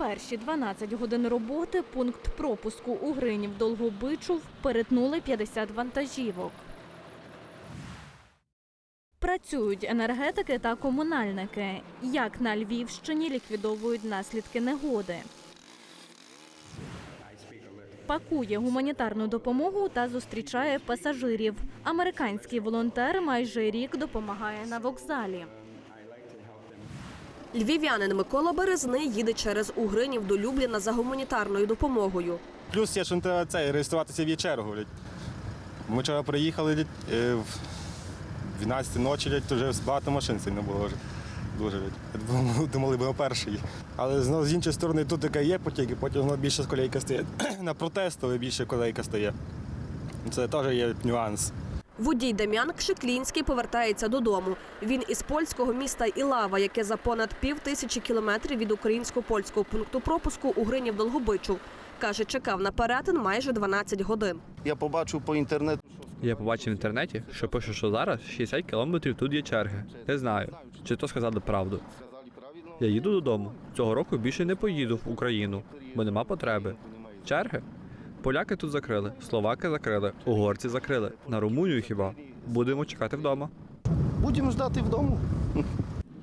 перші 12 годин роботи пункт пропуску у Гринів Долгобичув перетнули 50 вантажівок. Працюють енергетики та комунальники. Як на Львівщині ліквідовують наслідки негоди. Пакує гуманітарну допомогу та зустрічає пасажирів. Американський волонтер майже рік допомагає на вокзалі. Львів'янин Микола Березний їде через Угринів до Любліна за гуманітарною допомогою. Плюс є, що треба це, реєструватися в є чергу. Ми вчора приїхали е, в 12 ночі, то вже багато машин сильно було вже. Дуже. Думали- будемо перший. Але знову з іншої сторони тут така є потік, і потім воно більше колейка стає. На протестове більше колейка стає. Це теж є нюанс. Водій Дем'ян Кшиклінський повертається додому. Він із польського міста Ілава, яке за понад пів тисячі кілометрів від українсько-польського пункту пропуску у Гринів Долгобичу. Каже, чекав на перетин майже 12 годин. Я побачив по інтернету, Я побачив в інтернеті, що пише, що зараз 60 кілометрів тут є черги. Не знаю, чи то сказали правду. Я їду додому. Цього року більше не поїду в Україну, бо нема потреби. Черги? Поляки тут закрили, словаки закрили, угорці закрили. На Румунію хіба? Будемо чекати вдома. Будемо ждати вдома.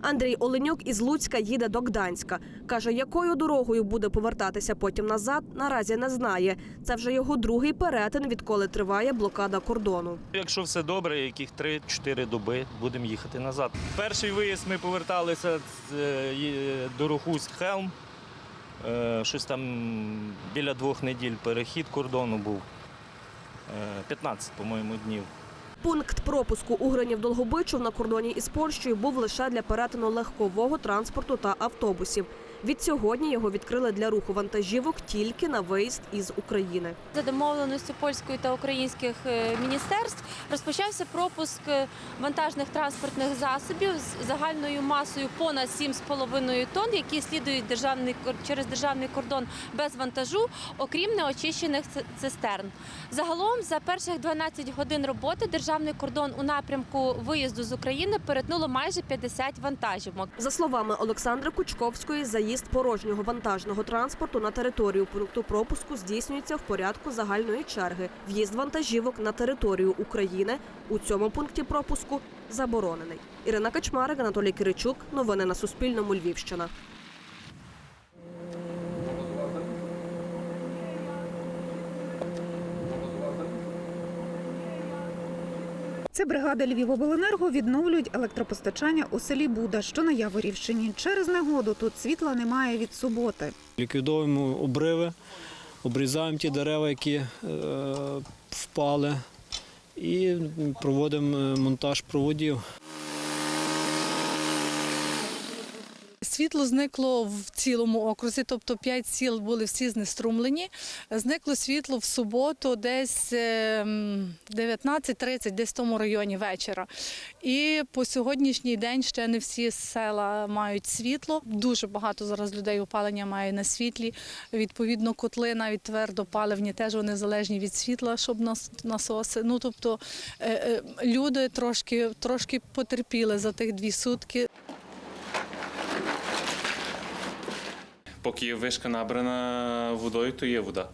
Андрій Оленюк із Луцька їде до Гданська. Каже, якою дорогою буде повертатися потім назад, наразі не знає. Це вже його другий перетин, відколи триває блокада кордону. Якщо все добре, яких 3-4 доби будемо їхати назад. Перший виїзд ми поверталися з, е, Щось там біля двох неділь перехід кордону був. Е, 15, по-моєму, днів. Пункт пропуску Угринів Долгобичів на кордоні із Польщею був лише для перетину легкового транспорту та автобусів. Від сьогодні його відкрили для руху вантажівок тільки на виїзд із України. За домовленістю польської та українських е, міністерств розпочався пропуск е, вантажних транспортних засобів з загальною масою понад 7,5 тонн, які слідують державний через державний кордон без вантажу, окрім неочищених цистерн. Загалом за перших 12 годин роботи державний кордон у напрямку виїзду з України перетнуло майже 50 вантажівок. За словами Олександри Кучковської, заїзд порожнього вантажного транспорту на територію пункту пропуску здійснюється в порядку загальної черги. В'їзд вантажівок на територію України у цьому пункті пропуску заборонений. Ірина Качмарик, Анатолій Киричук. Новини на Суспільному. Львівщина. Це бригада Львівобленерго відновлюють електропостачання у селі Буда, що на Яворівщині. Через негоду тут світла немає від суботи. Ліквідовуємо обриви, обрізаємо ті дерева, які е, впали, і проводимо е, монтаж проводів. Світло зникло в цілому окрузі, тобто п'ять сіл були всі знеструмлені. Зникло світло в суботу, десь ем, 19.30, десь в тому районі вечора. І по сьогоднішній день ще не всі села мають світло. Дуже багато зараз людей опалення має на світлі. Відповідно, котли навіть твердопаливні теж вони залежні від світла, щоб насоси. Ну тобто е, е, люди трошки, трошки потерпіли за тих дві сутки. Поки вишка набрана водою, то є вода.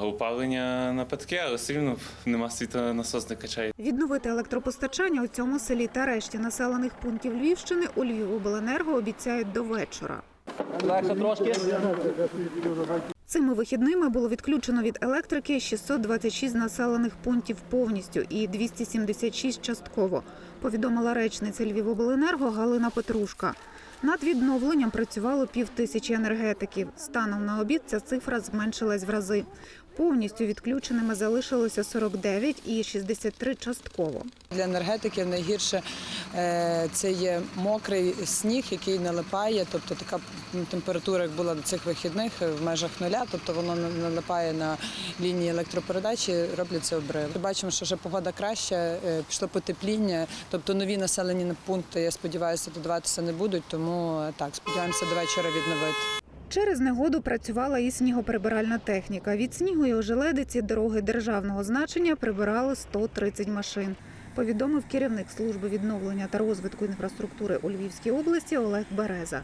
Опалення на патки, але все рівно нема світла насос не качає. Відновити електропостачання у цьому селі та решті населених пунктів Львівщини у Львівобленерго обіцяють до вечора. Цими вихідними було відключено від електрики 626 населених пунктів повністю і 276 частково, повідомила речниця Львівобленерго Галина Петрушка. Над відновленням працювало пів тисячі енергетиків. Станом на обід ця цифра зменшилась в рази. Повністю відключеними залишилося 49 і 63 частково. Для енергетиків найгірше е, це є мокрий сніг, який налипає, тобто така температура, як була до цих вихідних, е, в межах нуля, тобто воно на- налипає на лінії електропередачі, робляться обриви. Бачимо, що вже погода краща, е, пішло потепління, тобто нові населені пункти, я сподіваюся, додаватися не будуть, тому так, сподіваємося до вечора відновити. Через негоду працювала і снігоприбиральна техніка. Від снігу і ожеледиці дороги державного значення прибирали 130 машин. Повідомив керівник служби відновлення та розвитку інфраструктури у Львівській області Олег Береза.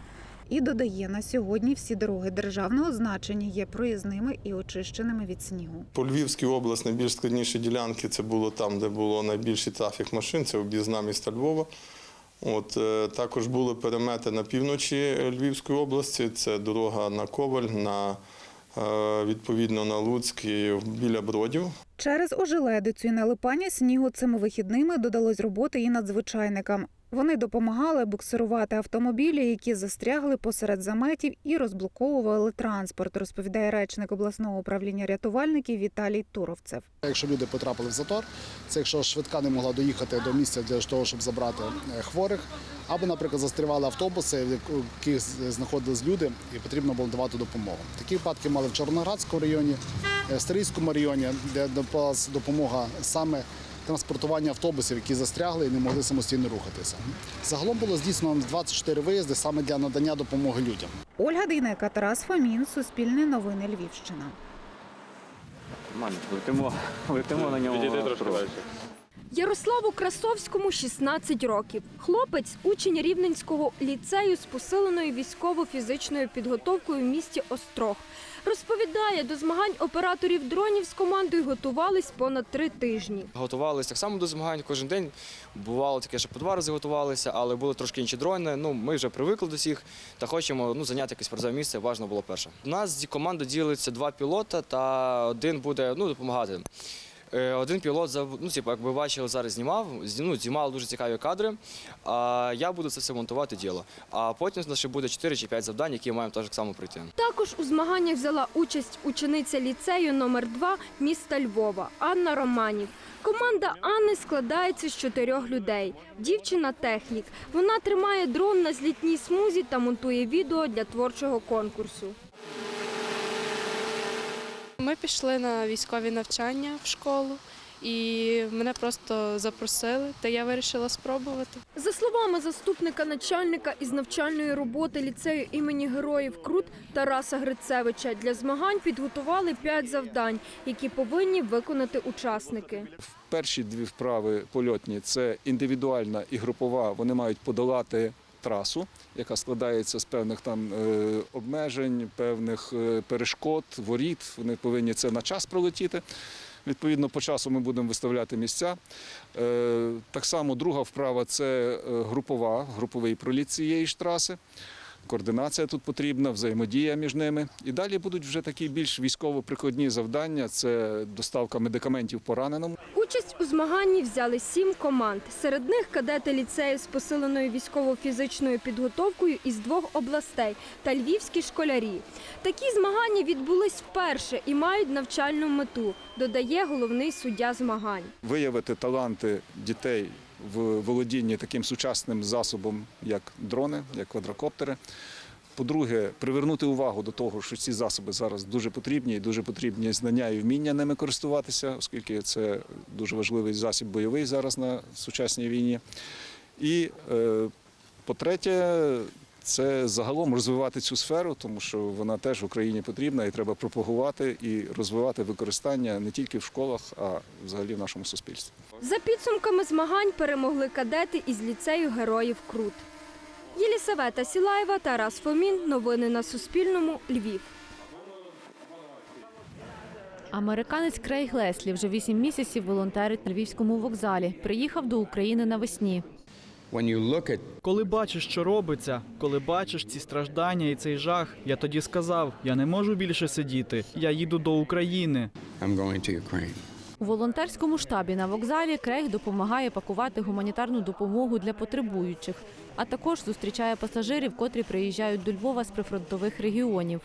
І додає, на сьогодні всі дороги державного значення є проїзними і очищеними від снігу. По Львівській області найбільш складніші ділянки це було там, де було найбільший трафік машин, це об'їзна міста Львова. От, е, також були перемети на півночі Львівської області, це дорога на Коваль, на, е, відповідно на Луцьк біля Бродів. Через ожеледицю і налипання снігу цими вихідними додалось роботи і надзвичайникам. Вони допомагали буксирувати автомобілі, які застрягли посеред заметів і розблоковували транспорт, розповідає речник обласного управління рятувальників Віталій Туровцев. Якщо люди потрапили в затор, це якщо швидка не могла доїхати до місця для того, щоб забрати е, хворих, або, наприклад, застрівали автобуси, в яких знаходились люди, і потрібно було давати допомогу. Такі випадки мали в Чорноградському районі, е, Стрийському районі, де допомога саме транспортування автобусів, які застрягли і не могли самостійно рухатися. Загалом було здійснено 24 виїзди саме для надання допомоги людям. Ольга Дейнека, Тарас Фомін, Суспільне новини Львівщина. Летимо, летимо на ньому. Ярославу Красовському 16 років. Хлопець учень Рівненського ліцею з посиленою військово-фізичною підготовкою в місті Острог. Розповідає, до змагань операторів дронів з командою готувались понад три тижні. Готувалися так само до змагань кожен день. Бувало таке, що по два рази готувалися, але були трошки інші дрони. Ну, ми вже привикли до всіх та хочемо ну, зайняти якесь призове місце. Важливо було перше. У нас команда ділиться два пілота, та один буде ну, допомагати. Е, Один пілот ну, типу, як ви бачили, зараз знімав, зні- ну, знімав дуже цікаві кадри. А я буду це все монтувати діло. А потім у нас ще буде 4 чи 5 завдань, які маємо так само пройти. Також у змаганнях взяла участь учениця ліцею номер 2 міста Львова Анна Романів. Команда Анни складається з чотирьох людей. Дівчина технік. Вона тримає дрон на злітній смузі та монтує відео для творчого конкурсу. Ми пішли на військові навчання в школу, і мене просто запросили, та я вирішила спробувати. За словами заступника начальника із навчальної роботи ліцею імені Героїв Крут Тараса Грицевича, для змагань підготували п'ять завдань, які повинні виконати учасники. Перші дві вправи польотні це індивідуальна і групова. Вони мають подолати трасу, яка складається з певних там е, обмежень, певних е, перешкод, воріт. Вони повинні це на час пролетіти. Відповідно, по часу ми будемо виставляти місця. Е, Так само друга вправа це групова, груповий проліт цієї ж траси. Координація тут потрібна, взаємодія між ними. І далі будуть вже такі більш військово-прикладні завдання. Це доставка медикаментів пораненому. Участь у змаганні взяли сім команд. Серед них кадети ліцею з посиленою військово-фізичною підготовкою із двох областей та львівські школярі. Такі змагання відбулись вперше і мають навчальну мету, додає головний суддя змагань. Виявити таланти дітей в володінні таким сучасним засобом, як дрони, як квадрокоптери. По-друге, привернути увагу до того, що ці засоби зараз дуже потрібні, і дуже потрібні знання і вміння ними користуватися, оскільки це дуже важливий засіб бойовий зараз на сучасній війні. І е, по-третє, це загалом розвивати цю сферу, тому що вона теж в Україні потрібна і треба пропагувати і розвивати використання не тільки в школах, а взагалі в нашому суспільстві. За підсумками змагань перемогли кадети із ліцею Героїв Крут. Єлісавета Сілаєва, Тарас Фомін. Новини на Суспільному. Львів. Американець Крейг Леслі вже вісім місяців волонтерить на львівському вокзалі. Приїхав до України навесні. Коли бачиш, що робиться, коли бачиш ці страждання і цей жах, я тоді сказав: я не можу більше сидіти. Я їду до України. У волонтерському штабі на вокзалі Крейг допомагає пакувати гуманітарну допомогу для потребуючих, а також зустрічає пасажирів, котрі приїжджають до Львова з прифронтових регіонів.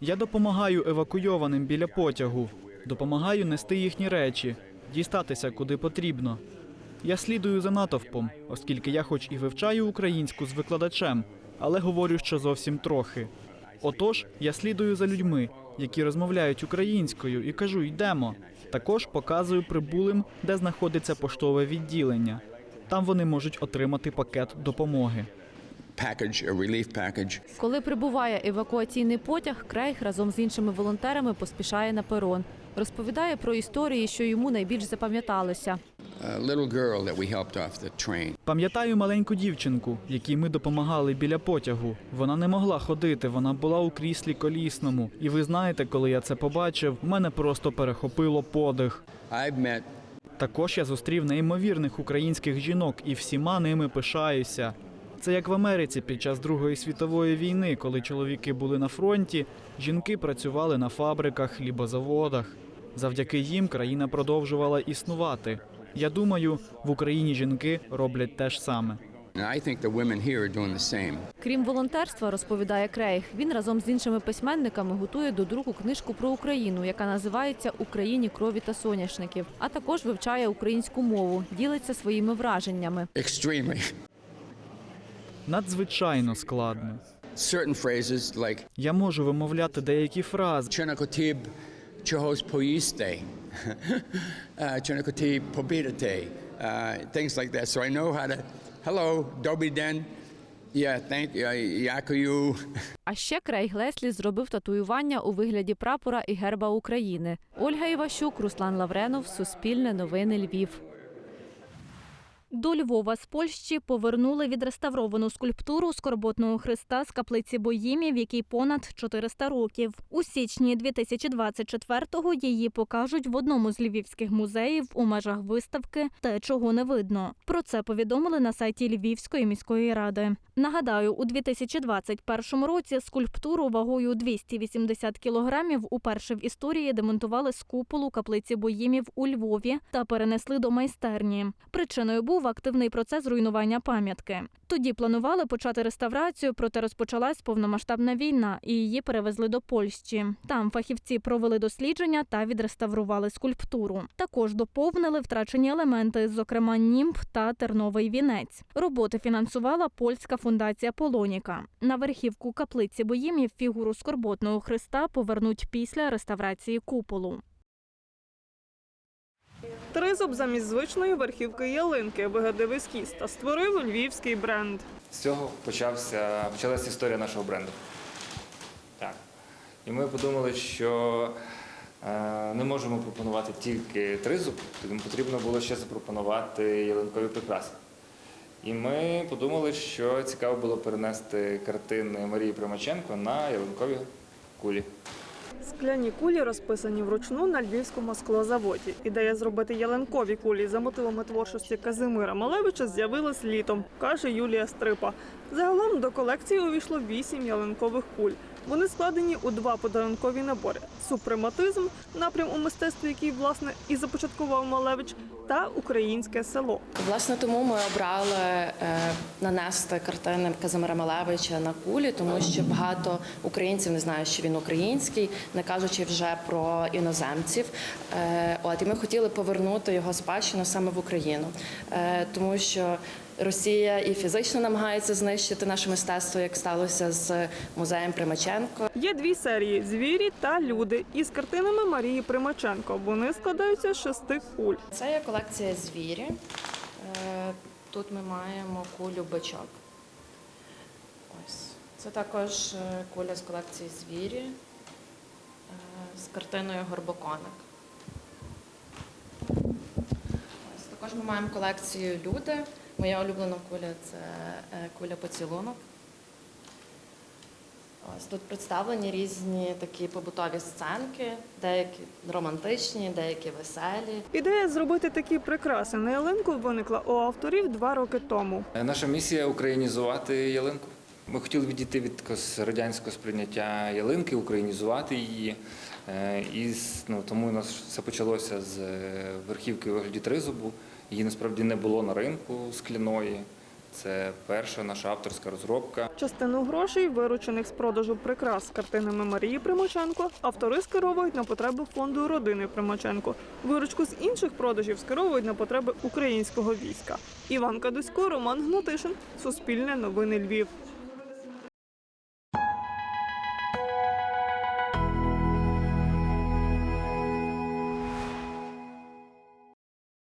Я допомагаю евакуйованим біля потягу, допомагаю нести їхні речі, дістатися куди потрібно. Я слідую за натовпом, оскільки я, хоч і вивчаю українську з викладачем, але говорю ще зовсім трохи. Отож, я слідую за людьми, які розмовляють українською, і кажу йдемо. Також показую прибулим, де знаходиться поштове відділення. Там вони можуть отримати пакет допомоги. Коли прибуває евакуаційний потяг, Крейг разом з іншими волонтерами поспішає на перон. Розповідає про історії, що йому найбільш запам'яталися. Пам'ятаю маленьку дівчинку, якій ми допомагали біля потягу. Вона не могла ходити, вона була у кріслі колісному. І ви знаєте, коли я це побачив, в мене просто перехопило подих. Також я зустрів неймовірних українських жінок і всіма ними пишаюся. Це як в Америці під час Другої світової війни, коли чоловіки були на фронті, жінки працювали на фабриках, хлібозаводах. Завдяки їм країна продовжувала існувати. Я думаю, в Україні жінки роблять те ж саме. Крім волонтерства, розповідає Крейг, він разом з іншими письменниками готує до друку книжку про Україну, яка називається Україні крові та соняшників, а також вивчає українську мову, ділиться своїми враженнями. Надзвичайно складно. Я можу вимовляти деякі фрази. Чогось поїсти. Uh, Ченакотіб побідати. Uh, Things like that. So I know how to, hello, добрий Den. А ще Крейг Леслі зробив татуювання у вигляді прапора і герба України. Ольга Іващук, Руслан Лавренов, Суспільне новини Львів. До Львова з Польщі повернули відреставровану скульптуру скорботного христа з каплиці Боїмів, який понад 400 років. У січні 2024-го її покажуть в одному з львівських музеїв у межах виставки Те, чого не видно. Про це повідомили на сайті Львівської міської ради. Нагадаю, у 2021 році скульптуру вагою 280 кілограмів уперше в історії демонтували з куполу каплиці Боїмів у Львові та перенесли до майстерні. Причиною був активний процес руйнування пам'ятки. Тоді планували почати реставрацію, проте розпочалась повномасштабна війна, і її перевезли до Польщі. Там фахівці провели дослідження та відреставрували скульптуру. Також доповнили втрачені елементи, зокрема німб та терновий вінець. Роботи фінансувала польська фундація Полоніка. На верхівку каплиці боїмів фігуру скорботного христа повернуть після реставрації куполу. Тризуб замість звичної верхівки ялинки вигадав ескіз та створив львівський бренд. З цього почався, почалася історія нашого бренду. Так. І ми подумали, що е, не можемо пропонувати тільки тризуб, тому потрібно було ще запропонувати ялинкові прикраси. І ми подумали, що цікаво було перенести картини Марії Примаченко на ялинкові кулі. Скляні кулі розписані вручну на львівському склозаводі. Ідея зробити ялинкові кулі за мотивами творчості Казимира Малевича з'явилась літом, каже Юлія Стрипа. Загалом до колекції увійшло вісім ялинкових куль. Вони складені у два подарункові набори: супрематизм, напрям у мистецтві, який власне і започаткував Малевич, та українське село. Власне, тому ми обрали е, нанести картини Казимира Малевича на кулі, тому що багато українців не знають, що він український, не кажучи вже про іноземців. Е, от і ми хотіли повернути його спадщину саме в Україну, е, тому що. Росія і фізично намагається знищити наше мистецтво, як сталося з музеєм Примаченко. Є дві серії звірі та люди із картинами Марії Примаченко. Вони складаються з шести куль. Це є колекція звірі. Е, Тут ми маємо кулю бичок. Ось. Це також е, куля з колекції звірі е, з картиною Горбоконик. Ось. Також ми маємо колекцію люди. Моя улюблена куля це е, куля поцілунок. Ось тут представлені різні такі побутові сценки, деякі романтичні, деякі веселі. Ідея зробити такі прикраси на ялинку виникла у авторів два роки тому. Е, Наша місія українізувати ялинку. Ми хотіли відійти від радянського сприйняття ялинки, українізувати її. Е, І ну, тому у нас все почалося з верхівки у вигляді тризубу. Її насправді не було на ринку скляної. Це перша наша авторська розробка. Частину грошей, виручених з продажу прикрас з картинами Марії Примаченко, автори скеровують на потреби фонду родини Примаченко. Виручку з інших продажів скеровують на потреби українського війська. Іван Кадусько, Роман Гнатишин, Суспільне новини Львів.